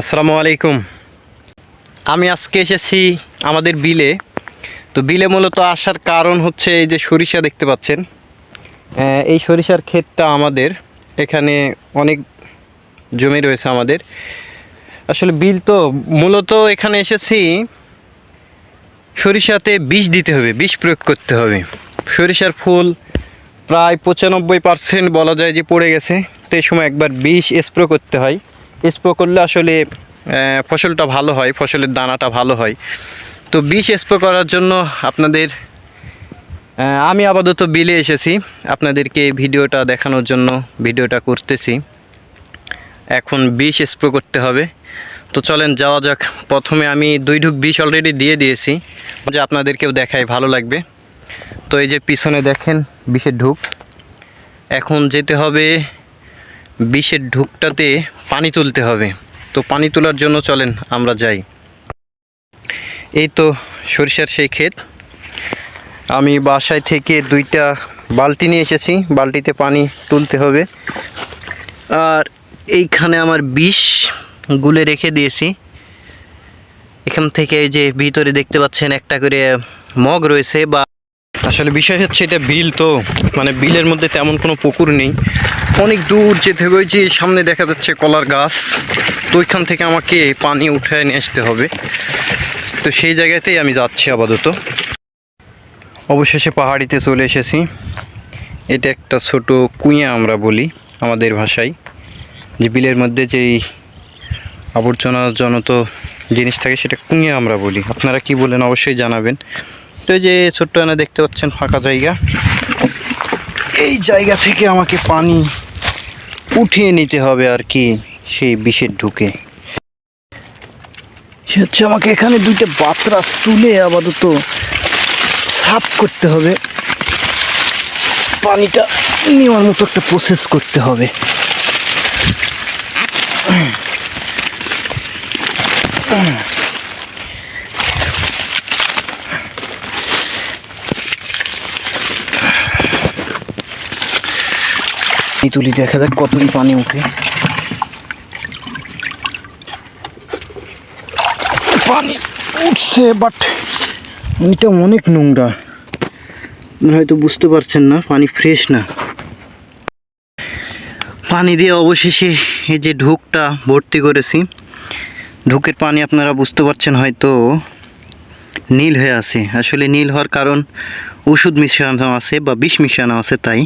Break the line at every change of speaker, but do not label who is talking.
আসসালামু আলাইকুম। আমি আজকে এসেছি আমাদের বিলে। তো বিলে মূলত আসার কারণ হচ্ছে এই যে সরিষা দেখতে পাচ্ছেন। এই সরিষার ক্ষেতটা আমাদের। এখানে অনেক জমি রয়েছে আমাদের। আসলে বিল তো মূলত এখানে এসেছি সরিষাতে বিষ দিতে হবে বিষ প্রয়োগ করতে হবে। সরিষার ফুল প্রায় পঁচানব্বই পার্সেন্ট বলা যায় যে পড়ে গেছে। তো এই সময় একবার বিষ স্প্রে করতে হয়। স্প্রে করলে আসলে ফসলটা ভালো হয়, ফসলের দানাটা ভালো হয়। তো বিষ স্প্রে করার জন্য আপনাদের আমি আপাতত বিলে এসেছি। আপনাদেরকে ভিডিওটা দেখানোর জন্য ভিডিওটা করতেছি। এখন বিষ স্প্রে করতে হবে। তো চলেন, যাওয়া যাক। প্রথমে আমি দুই ঢুক বিষ অলরেডি দিয়ে দিয়েছি। যে আপনাদেরকেও দেখাই, ভালো লাগবে। তো এই যে পিছনে দেখেন, বিষের ঢুক। এখন যেতে হবে বিষের ঢুকটাতে পানি তুলতে হবে। তো পানি তোলার জন্য চলেন আমরা যাই। এই তো সরিষার সেই ক্ষেত। আমি বাসায় থেকে দুইটা বালতি নিয়ে এসেছি। বালতিতে পানি তুলতে হবে। আর এইখানে আমার বিষ গুলে রেখে দিয়েছি। এখান থেকে যে ভিতরে দেখতে পাচ্ছেন একটা করে মগ রয়েছে বা আসলে বিষয় হচ্ছে এটা বিল তো মানে বিলের মধ্যে তেমন কোনো পুকুর নেই। অনেক দূর যেতে হবে, ওই যে সামনে দেখা যাচ্ছে কলার গাছ, তো ওইখান থেকে আমাকে পানি উঠায় নিয়ে আসতে হবে। তো সেই জায়গাতেই আমি যাচ্ছি আপাতত। অবশেষে পাহাড়িতে চলে এসেছি। এটা একটা ছোট কুইয়া আমরা বলি আমাদের ভাষায়, যে বিলের মধ্যে যেই আবর্জনা জনত জিনিস থাকে সেটা কুঁয়ে আমরা বলি। আপনারা কি বলেন অবশ্যই জানাবেন। তো যে ছোট্ট এনে দেখতে পাচ্ছেন ফাঁকা জায়গা। এই জায়গা থেকে আমাকে পানি উঠিয়ে নিতে হবে আর কি সেই বিষের ঢুকে। সে হচ্ছে আমাকে এখানে দুইটা বাতরাস তুলে আপাতত সাফ করতে হবে। পানিটা নেওয়ার মতো একটা প্রসেস করতে হবে। এই তুলি দেখা যাক কতদিন পানি উঠে। পানি উঠছে বাট পানিটা অনেক নোংরা। হয়তো বুঝতে পারছেন না, পানি ফ্রেশ না। পানি দিয়ে অবশেষে এই যে ঢুকটা ভর্তি করেছি। ঢুকের পানি আপনারা বুঝতে পারছেন হয়তো নীল হয়ে আছে। আসলে নীল হওয়ার কারণ ওষুধ মিশানো আছে বা বিষ মিশানো আছে তাই।